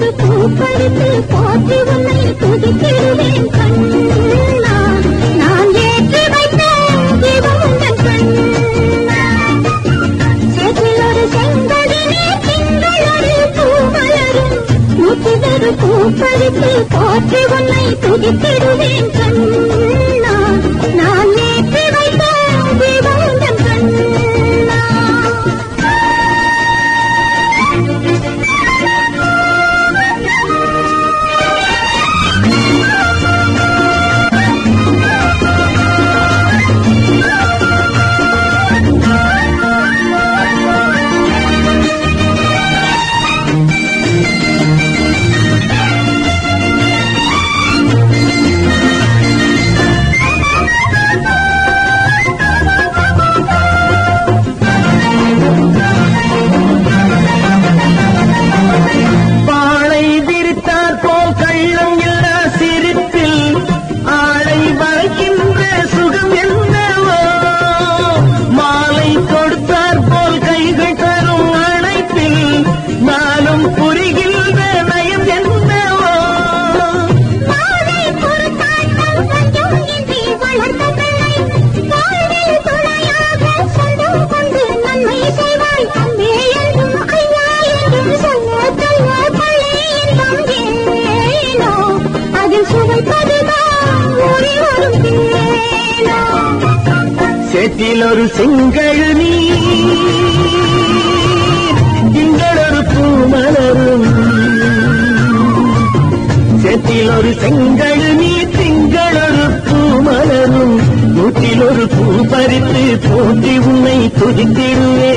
ஒரு பூ பறித்து போற்றி உன்னை துதிக்கிறேன் கண்ணா இதில் ஒரு செங்கழு நீங்களொரு பூமலரும். செத்தில் ஒரு செங்கழு நீ திங்களொரு பூமலரும். நூற்றில் ஒரு பூ பறித்து போட்டி உன்னை துதித்திடுவே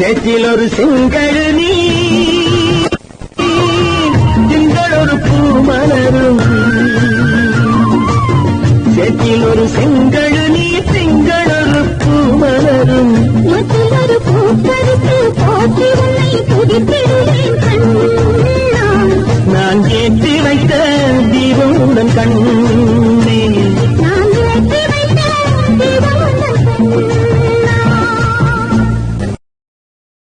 சேற்றில் ஒரு செங்கழு நீ திங்கள் ஒரு பூ மலரும் சேற்றில் ஒரு செங்கழு நீ. திங்கள் ஒரு பூ ஒரு பூக்கருக்கு நான் ஏற்றி வைத்த தீபமுடன் கண்ணு